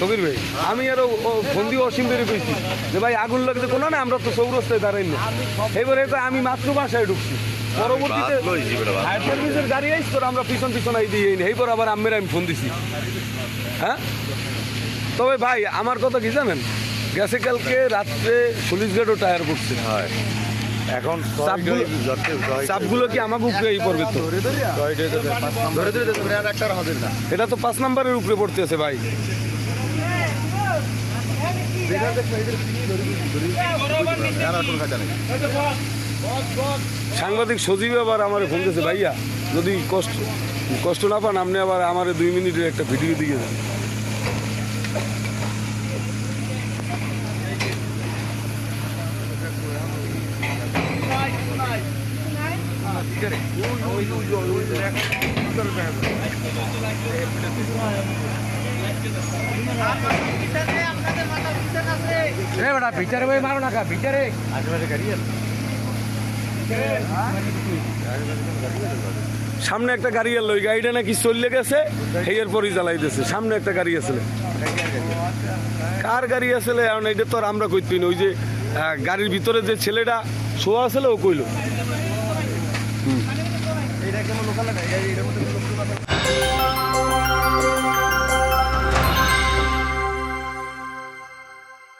তবির ভাই আমি আরও ফোন দিয়ে অসীম বেরিয়ে কইছি যে ভাই আগুন লাগছে কোনো না আমরা তো চৌরস্তায় দাঁড়াই না। এবারে তো আমি মাত্র বাসায় ঢুকছি। পরবর্তীতে। ফায়ার সার্ভিসের গাড়ি আইস তোর আমরা পিছন পিছন আই দিয়ে এইবার আবার আমের আমি ফোন দিছি। হ্যাঁ? তবে ভাই আমার কথা কি জানেন? গেছে কালকে রাত্রে সলিশগড়ও টায়ার করছে হয়। এখন চাপগুলো- চাপগুলো কি আমাকে উপরেই পড়বে তো? ধরে ধরে ধরে আর একটা হবে না। এটা তো পাঁচ নাম্বারের উপরে পড়তেছে ভাই আর এখন খাটা নেই সাংবাদিক সজীব আবার আমার ফোন দিয়েছে, ভাইয়া, যদি কষ্ট কষ্ট না পান, আপনি আবার আমার দুই মিনিটের একটা ভিডিও দিয়ে দেন। রে বেটা ভিতরে বই মারো না ভিতরে সামনে একটা গাড়ি এলো, ওই গাড়িটা নাকি চললে গেছে এরপরই জ্বালাইতেছে সামনে একটা গাড়ি আসলে। কার গাড়ি আসলে? এখন এটা তো আর আমরা কইতেই না। ওই যে গাড়ির ভিতরে যে ছেলেটা শোয়া আসলে, ও কইলো। মধ্যে